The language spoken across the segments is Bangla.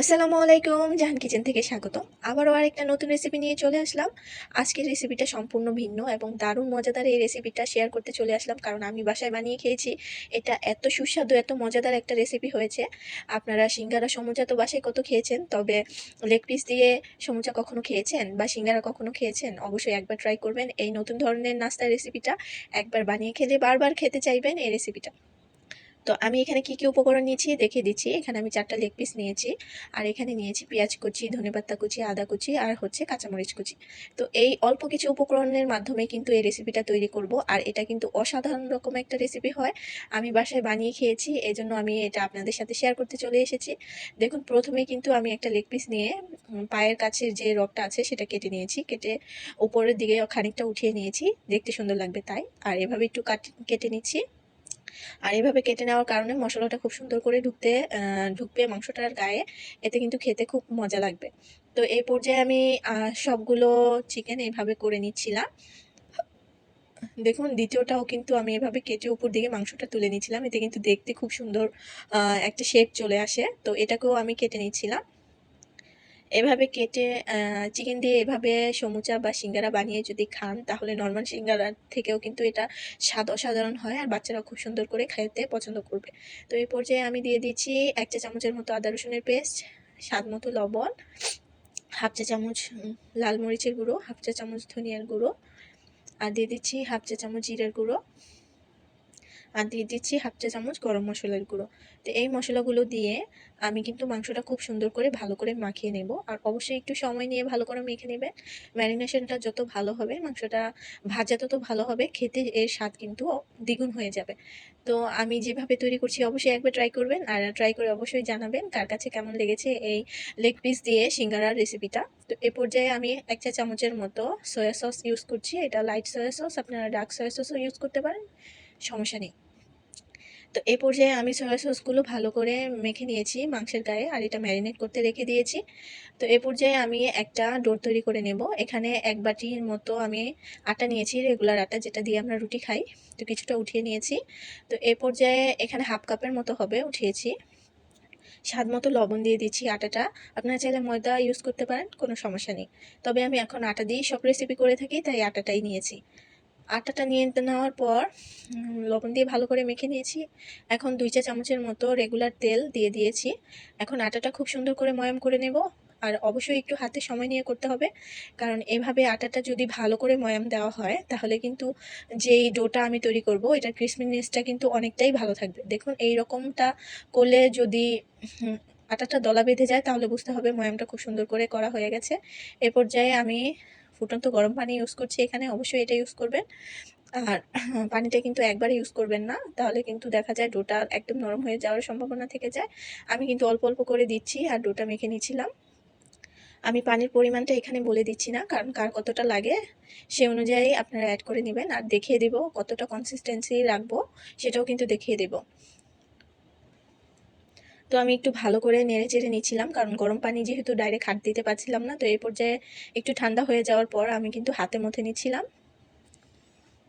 আসসালামু আলাইকুম, জাহান কিচেন থেকে স্বাগত আবারও আরেকটা নতুন রেসিপি নিয়ে চলে আসলাম। আজকের রেসিপিটা সম্পূর্ণ ভিন্ন এবং দারুণ মজাদার এই রেসিপিটা শেয়ার করতে চলে আসলাম কারণ আমি বাসায় বানিয়ে খেয়েছি। এটা এত সুস্বাদু, এত মজাদার একটা রেসিপি হয়েছে। আপনারা সিঙ্গারা সমুচা তো বাসায় কত খেয়েছেন? তবে লেগ পিস দিয়ে সমুচা কখনো খেয়েছেন বা সিঙ্গারা কখনো খেয়েছেন? অবশ্যই একবার ট্রাই করবেন। এই নতুন ধরনের নাস্তার রেসিপিটা একবার বানিয়ে খেলে বারবার খেতে চাইবেন এই রেসিপিটা তো আমি এখানে কি কি উপকরণ নিয়েছি দেখে দিচ্ছি। এখানে আমি চারটা লেগ পিস নিয়েছি। আর এখানে নিয়েছি পেঁয়াজ কুচি ধনেপাতা কুচি, আদা কুচি আর হচ্ছে কাঁচামরিচ কুচি। তো এই অল্প কিছু উপকরণের মাধ্যমে কিন্তু এই রেসিপিটা তৈরি করব। আর এটা কিন্তু অসাধারণ রকম একটা রেসিপি হয়। আমি বাসায় বানিয়ে খেয়েছি এই জন্য আমি এটা আপনাদের সাথে শেয়ার করতে চলে এসেছি। দেখুন, প্রথমে কিন্তু আমি একটা লেগ পিস নিয়ে পায়ের কাছের যে রগটা আছে সেটা কেটে নিয়েছি। কেটে উপরের দিকে খানিকটা উঠিয়ে নিয়েছি। দেখতে সুন্দর লাগবে তাই। আর এভাবে একটু কাট, কেটে নিচ্ছি। আর এইভাবে কেটে নেওয়ার কারণে মশলাটা খুব সুন্দর করে ঢুকতে ঢুকবে মাংসটার গায়ে। এতে কিন্তু খেতে খুব মজা লাগবে। তো এই পর্যায়ে আমি সবগুলো চিকেন এইভাবে করে নিচ্ছিলাম। দেখুন, দ্বিতীয়টাও কিন্তু আমি এভাবে কেটে উপর দিকে মাংসটা তুলে নিচ্ছিলাম। এতে কিন্তু দেখতে খুব সুন্দর একটা শেপ চলে আসে। তো এটাকেও আমি কেটে নিচ্ছিলাম। এভাবে কেটে চিকেন দিয়ে এভাবে সমুচা বা সিঙ্গারা বানিয়ে যদি খান, তাহলে নর্মাল সিঙ্গারার থেকেও কিন্তু এটা স্বাদ অসাধারণ হয় আর বাচ্চারা খুব সুন্দর করে খেতে পছন্দ করবে। তো এই পর্যায়ে আমি দিয়ে দিচ্ছি এক চা চামচের মতো আদা রসুনের পেস্ট, স্বাদ মতো লবণ, হাফ চা চামচ লাল মরিচের গুঁড়ো, হাফ চা চামচ ধনিয়ার গুঁড়ো, আর দিয়ে দিচ্ছি হাফ চা চামচ জিরার গুঁড়ো। আর দিয়ে দিচ্ছি হাফ চা চামচ গরম মশলার গুঁড়ো। তো এই মশলাগুলো দিয়ে আমি কিন্তু মাংসটা খুব সুন্দর করে ভালো করে মাখিয়ে নেব। আর অবশ্যই একটু সময় নিয়ে ভালো করে মেখে নেবেন। ম্যারিনেশনটা যত ভালো হবে, মাংসটা ভাজা তত ভালো হবে, খেতে এর স্বাদ কিন্তু দ্বিগুণ হয়ে যাবে। তো আমি যেভাবে তৈরি করছি অবশ্যই একবার ট্রাই করবেন আর ট্রাই করে অবশ্যই জানাবেন কার কাছে কেমন লেগেছে এই লেগ পিস দিয়ে সিঙ্গারার রেসিপিটা তো এ পর্যায়ে আমি এক চা চামচের মতো সয়া সস ইউজ করছি। এটা লাইট সয়া সস আপনারা ডার্ক সয়া সসও ইউজ করতে পারেন। সমস্যা নেই। তো এই পর্যায়ে আমি সয়া সসগুলো ভালো করে মেখে নিয়েছি মাংসের গায়ে আর এটা ম্যারিনেট করতে রেখে দিয়েছি। তো এই পর্যায়ে আমি একটা ডোর তৈরি করে নেব। এখানে এক বাটির মতো আমি আটা নিয়েছি রেগুলার আটা যেটা দিয়ে আমরা রুটি খাই। তো কিছুটা উঠিয়ে নিয়েছি। তো এই পর্যায়ে এখানে হাফ কাপের মতো হবে, উঠিয়েছি। স্বাদ মতো লবণ দিয়ে দিচ্ছি আটাটা। আপনারা চাইলে ময়দা ইউজ করতে পারেন, কোনো সমস্যা নেই। তবে আমি এখন আটা দিয়েই সব রেসিপি করে থাকি, তাই আটাটাই নিয়েছি। আটাটা নিয়ে নেওয়ার পর লবণ দিয়ে ভালো করে মেখে নিয়েছি। এখন দুই চা চামচের মতো রেগুলার তেল দিয়ে দিয়েছি। এখন আটাটা খুব সুন্দর করে ময়াম করে নেব। আর অবশ্যই একটু হাতে সময় নিয়ে করতে হবে। কারণ এভাবে আটাটা যদি ভালো করে ময়াম দেওয়া হয়, তাহলে কিন্তু যেই ডোটা আমি তৈরি করব, এটার ক্রিসমিনেসটা কিন্তু অনেকটাই ভালো থাকবে। দেখুন এই রকমটা করলে যদি আটাটা দলা বেঁধে যায়, তাহলে বুঝতে হবে ময়ামটা খুব সুন্দর করে করা হয়ে গেছে। এ পর্যায়ে আমি ফুটন্ত গরম পানি ইউজ করছি এখানে, অবশ্যই এটা ইউজ করবেন। আর পানিটা কিন্তু একবারে ইউজ করবেন না, তাহলে কিন্তু দেখা যায় ডোটা একদম নরম হয়ে যাওয়ার সম্ভাবনা থেকে যায়। আমি কিন্তু অল্প অল্প করে দিচ্ছি আর ডোটা মেখে নিচ্ছিলাম। আমি পানির পরিমাণটা এখানে বলে দিচ্ছি না, কারণ কার কতটা লাগে সে অনুযায়ী আপনারা অ্যাড করে নেবেন। আর দেখিয়ে দেব কতটা কনসিস্টেন্সি রাখব, সেটাও কিন্তু দেখিয়ে দেব। তো আমি একটু ভালো করে নেড়ে চেড়ে নিচ্ছিলাম, কারণ গরম পানি যেহেতু ডাইরেক্ট হাত দিতে পারছিলাম না, তো এই পর্যায়ে একটু ঠান্ডা হয়ে যাওয়ার পর আমি কিন্তু হাতে মথে নিচ্ছিলাম।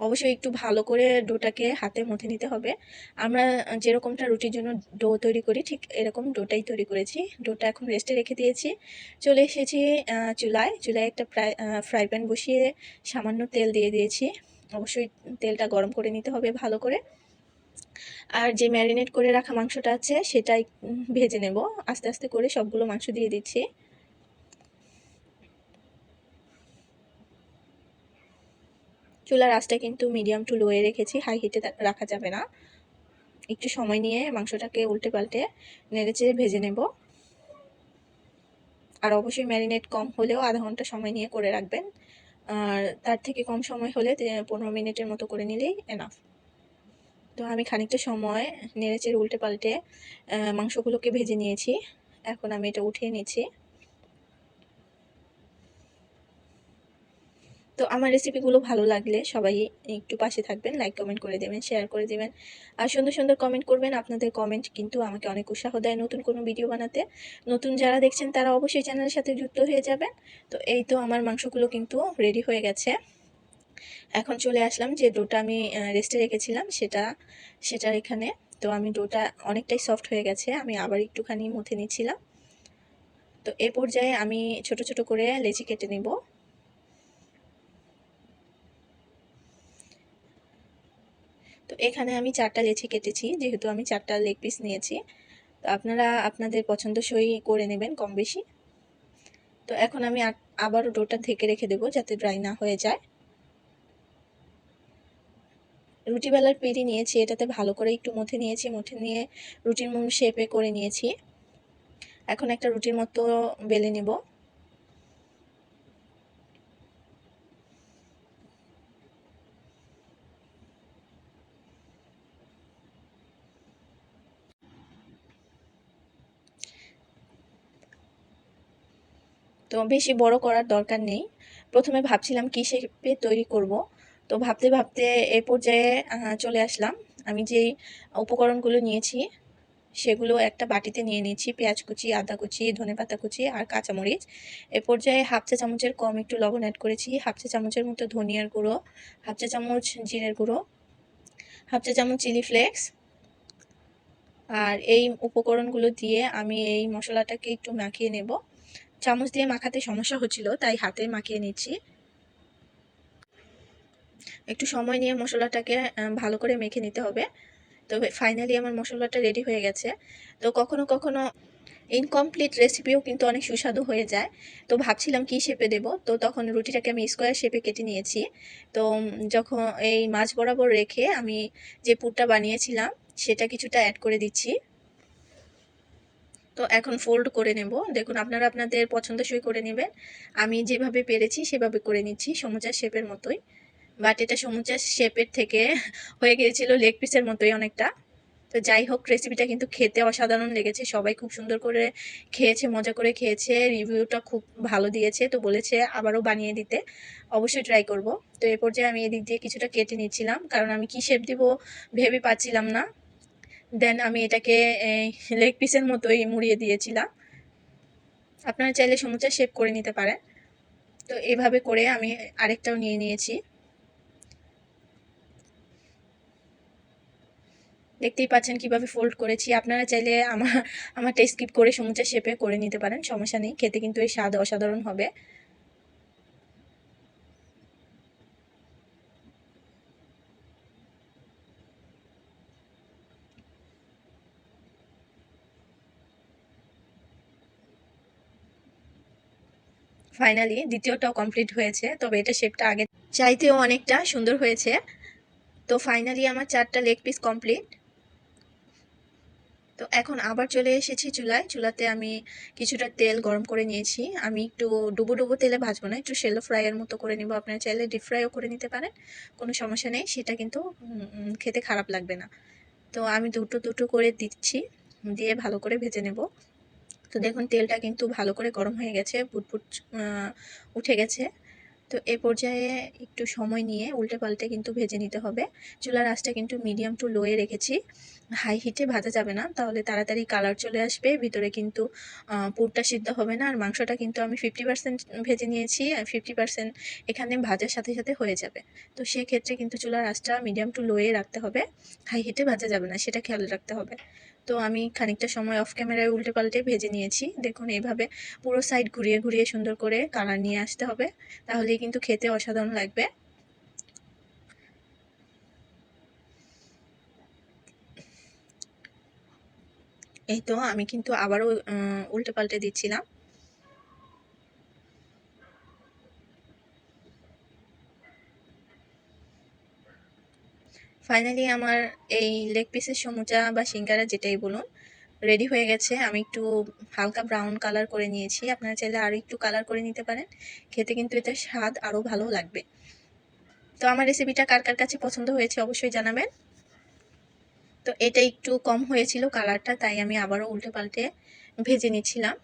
অবশ্যই একটু ভালো করে ডোটাকে হাতে মথে নিতে হবে। আমরা যেরকমটা রুটির জন্য ডো তৈরি করি, ঠিক এরকম ডোটাই তৈরি করেছি। ডোটা এখন রেস্টে রেখে দিয়েছি। চলে এসেছি চুলায়। চুলায় একটা ফ্রাই ফ্রাই প্যান বসিয়ে সামান্য তেল দিয়ে দিয়েছি। অবশ্যই তেলটা গরম করে নিতে হবে ভালো করে। আর যে ম্যারিনেট করে রাখা মাংসটা আছে, সেটাই ভেজে নেব। আস্তে আস্তে করে সবগুলো মাংস দিয়ে দিচ্ছি। চুলার আঁচটা কিন্তু মিডিয়াম টু লোয়ে রেখেছি হাই হিটে রাখা যাবে না। একটু সময় নিয়ে মাংসটাকে উল্টে পাল্টে নেড়ে নেড়েচেড়ে ভেজে নেব। আর অবশ্যই ম্যারিনেট কম হলেও আধা ঘণ্টা সময় নিয়ে করে রাখবেন। আর তার থেকে কম সময় হলে পনেরো মিনিটের মতো করে নিলেই এনাফ তো আমি খানিকটা সময় নেড়েচেড়ে উল্টে পাল্টে মাংসগুলোকে ভেজে নিয়েছি। এখন আমি এটা উঠিয়ে নিয়েছি তো আমার রেসিপিগুলো ভালো লাগলে সবাই একটু পাশে থাকবেন লাইক কমেন্ট করে দেবেন শেয়ার করে দেবেন। আর সুন্দর সুন্দর কমেন্ট করবেন আপনাদের কমেন্ট কিন্তু আমাকে অনেক উৎসাহ দেয় নতুন কোনো ভিডিও বানাতে। নতুন যারা দেখছেন তারা অবশ্যই চ্যানেলের সাথে যুক্ত হয়ে যাবেন। তো এই তো আমার মাংসগুলো কিন্তু রেডি হয়ে গেছে। এখন চলে আসলাম যে ডোটা আমি রেস্টে রেখেছিলাম, সেটা, সেটার এখানে। তো আমি ডোটা অনেকটাই সফট হয়ে গেছে, আমি আবার একটুখানি মুথে নিচ্ছিলাম। তো এ পর্যায়ে আমি ছোট ছোট করে লেচি কেটে নিব। তো এখানে আমি চারটা লেচি কেটেছি, যেহেতু আমি চারটা লেগ পিস নিয়েছি। তো আপনারা, আপনাদের পছন্দসই করে নেবেন কম বেশি তো এখন আমি আবারও ডোটা ঢেকে রেখে দেবো যাতে ড্রাই না হয়ে যায়। রুটি বেলার পেরি নিয়েছি, এটাতে ভালো করে একটু মুথে নিয়েছি মুথে নিয়ে রুটির মন শেপে করে নিয়েছি। এখন একটা রুটির মতো বেলে নেব। তো বেশি বড় করার দরকার নেই। প্রথমে ভাবছিলাম কী শেপে তৈরি করব। তো ভাবতে ভাবতে এ পর্যায়ে চলে আসলাম। আমি যেই উপকরণগুলো নিয়েছি, সেগুলো একটা বাটিতে নিয়ে নিয়েছি। পেঁয়াজ কুচি, আদা কুচি, ধনে পাতা কুচি আর কাঁচামরিচ। এ পর্যায়ে হাফ চা চামচের কম একটু লবণ অ্যাড করেছি। হাফ চা চামচের মতো ধনিয়ার গুঁড়ো, হাফ চা চামচ জিরের গুঁড়ো, হাফ চা চামচ চিলি ফ্লেক্স। আর এই উপকরণগুলো দিয়ে আমি এই মশলাটাকে একটু মাখিয়ে নেব। চামচ দিয়ে মাখাতে সমস্যা হচ্ছিল, তাই হাতে মাখিয়ে নিচ্ছি। একটু সময় নিয়ে মশলাটাকে ভালো করে মেখে নিতে হবে। তো ফাইনালি আমার মশলাটা রেডি হয়ে গেছে। তো কখনো কখনো ইনকমপ্লিট রেসিপিও কিন্তু অনেক সুস্বাদু হয়ে যায়। তো ভাবছিলাম কি শেপে দেব? তো তখন রুটিটাকে আমি স্কোয়ার শেপে কেটে নিয়েছি। তো যখন এই মাছ বরাবর রেখে আমি যে পুরটা বানিয়েছিলাম, সেটা কিছুটা অ্যাড করে দিচ্ছি। তো এখন ফোল্ড করে নেব। দেখুন, আপনারা আপনাদের পছন্দসই করে নেবেন। আমি যেভাবে পেরেছি, সেভাবে করে নিচ্ছি সমুচার শেপের মতোই। বাট এটা সমুচার শেপের থেকে হয়ে গিয়েছিল লেগ পিসের মতোই অনেকটা। তো যাই হোক রেসিপিটা কিন্তু খেতে অসাধারণ লেগেছে। সবাই খুব সুন্দর করে খেয়েছে, মজা করে খেয়েছে। রিভিউটা খুব ভালো দিয়েছে। তো বলেছে আবারও বানিয়ে দিতে। অবশ্যই ট্রাই করব। তো এ পর্যায়ে আমি এদিক দিয়ে কিছুটা কেটে নিচ্ছিলাম। কারণ আমি কী শেপ দিব ভেবে পাচ্ছিলাম না। দেন আমি এটাকে লেগ পিসের মতোই মুড়িয়ে দিয়েছিলাম। আপনারা চাইলে সমুচা শেপ করে নিতে পারেন। তো এভাবে করে আমি আরেকটাও নিয়ে নিয়েছি। দেখতেই পাচ্ছেন কীভাবে ফোল্ড করেছি। আপনারা চাইলে আমার আমারটা স্কিপ করে সমুচা শেপে করে নিতে পারেন, সমস্যা নেই। খেতে কিন্তু এই স্বাদ অসাধারণ হবে। ফাইনালি দ্বিতীয়টাও কমপ্লিট হয়েছে, তবে এটা শেপটা আগে চাইতেও অনেকটা সুন্দর হয়েছে। তো ফাইনালি আমার চারটা লেগ পিস কমপ্লিট তো এখন আবার চলে এসেছি চুলায়। চুলাতে আমি কিছুটা তেল গরম করে নিয়েছি। আমি একটু ডুবো ডুবো তেলে ভাজবো না, একটু শেলো ফ্রাইয়ের মতো করে নিব। আপনারা চাইলে ডিপ ফ্রাইও করে নিতে পারেন, কোনো সমস্যা নেই। সেটা কিন্তু খেতে খারাপ লাগবে না। তো আমি দুটো দুটো করে দিচ্ছি, দিয়ে ভালো করে ভেজে নেব। তো দেখুন তেলটা কিন্তু ভালো করে গরম হয়ে গেছে ফুটফুট উঠে গেছে। তো এ পর্যায়ে একটু সময় নিয়ে উল্টে পাল্টে কিন্তু ভেজে নিতে হবে। চুলার আঁচটা কিন্তু মিডিয়াম টু লোয়ে রেখেছি। হাই হিটে ভাজা যাবে না, তাহলে তাড়াতাড়ি কালার চলে আসবে। ভিতরে কিন্তু পুরটা সিদ্ধ হবে না, আর মাংসটা কিন্তু আমি ফিফটি পার্সেন্ট ভেজে নিয়েছি, আর ফিফটি পার্সেন্ট এখানে ভাজার সাথে সাথে হয়ে যাবে। তো সেক্ষেত্রে কিন্তু চুলার আঁচটা মিডিয়াম টু লোয়ে রাখতে হবে। হাই হিটে ভাজা যাবে না, সেটা খেয়াল রাখতে হবে। তো আমি খানিকটা সময় অফ ক্যামেরায় উল্টে পাল্টে ভেজে নিয়েছি। দেখুন, এইভাবে পুরো সাইড ঘুরিয়ে ঘুরিয়ে সুন্দর করে কালার নিয়ে আসতে হবে। তাহলেই কিন্তু খেতে অসাধারণ লাগবে। এই তো আমি কিন্তু আবারও উল্টে পাল্টে দিচ্ছিলাম। ফাইনালি আমার এই লেগ পিসের সমুচা বা সিঙ্গারা যেটাই বলুন রেডি হয়ে গেছে। আমি একটু হালকা ব্রাউন কালার করে নিয়েছি। আপনারা চাইলে আরও একটু কালার করে নিতে পারেন। খেতে কিন্তু এটা স্বাদ আরও ভালো লাগবে। তো আমার রেসিপিটা কার কার কাছে পছন্দ হয়েছে অবশ্যই জানাবেন। তো এটা একটু কম হয়েছিল কালারটা তাই আমি আবারও উল্টে পাল্টে ভেজে নিচ্ছিলাম।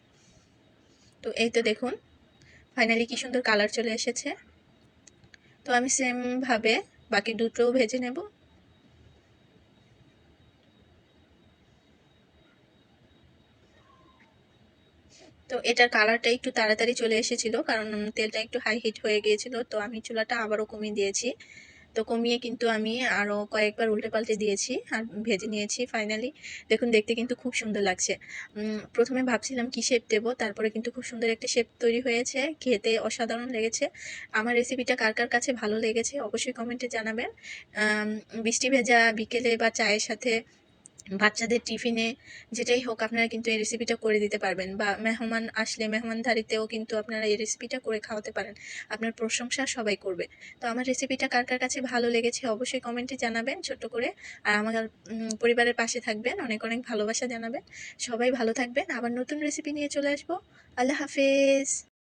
তো এই তো দেখুন ফাইনালি কি সুন্দর কালার চলে এসেছে। তো আমি সেমভাবে বাকি দুটোও ভেজে নেব। তো এটার কালারটা একটু তাড়াতাড়ি চলে এসেছিল, কারণ তেলটা একটু হাই হিট হয়ে গিয়েছিল, তো আমি চুলাটা আবারও কমিয়ে দিয়েছি। তো কমিয়ে কিন্তু আমি আরও কয়েকবার উল্টে পাল্টে দিয়েছি আর ভেজে নিয়েছি ফাইনালি দেখুন, দেখতে কিন্তু খুব সুন্দর লাগছে। প্রথমে ভাবছিলাম কি শেপ দেবো, তারপরে কিন্তু খুব সুন্দর একটা শেপ তৈরি হয়েছে, খেতে অসাধারণ লেগেছে। আমার রেসিপিটা কার কার কাছে ভালো লেগেছে অবশ্যই কমেন্টে জানাবেন। বৃষ্টি ভেজা বিকেলে বা চায়ের সাথে বাচ্চাদের টিফিনে যেটাই হোক আপনারা কিন্তু এই রেসিপিটা করে দিতে পারবেন বা মেহমান আসলে মেহমানদারিতেও কিন্তু আপনারা এই রেসিপিটা করে খাওয়াতে পারেন। আপনার প্রশংসা সবাই করবে। তো আমার রেসিপিটা কার কার কাছে ভালো লেগেছে অবশ্যই কমেন্টে জানাবেন ছোট্ট করে। আর আমার পরিবারের পাশে থাকবেন, অনেক অনেক ভালোবাসা জানাবেন। সবাই ভালো থাকবেন। আবার নতুন রেসিপি নিয়ে চলে আসব। আল্লাহ হাফেজ।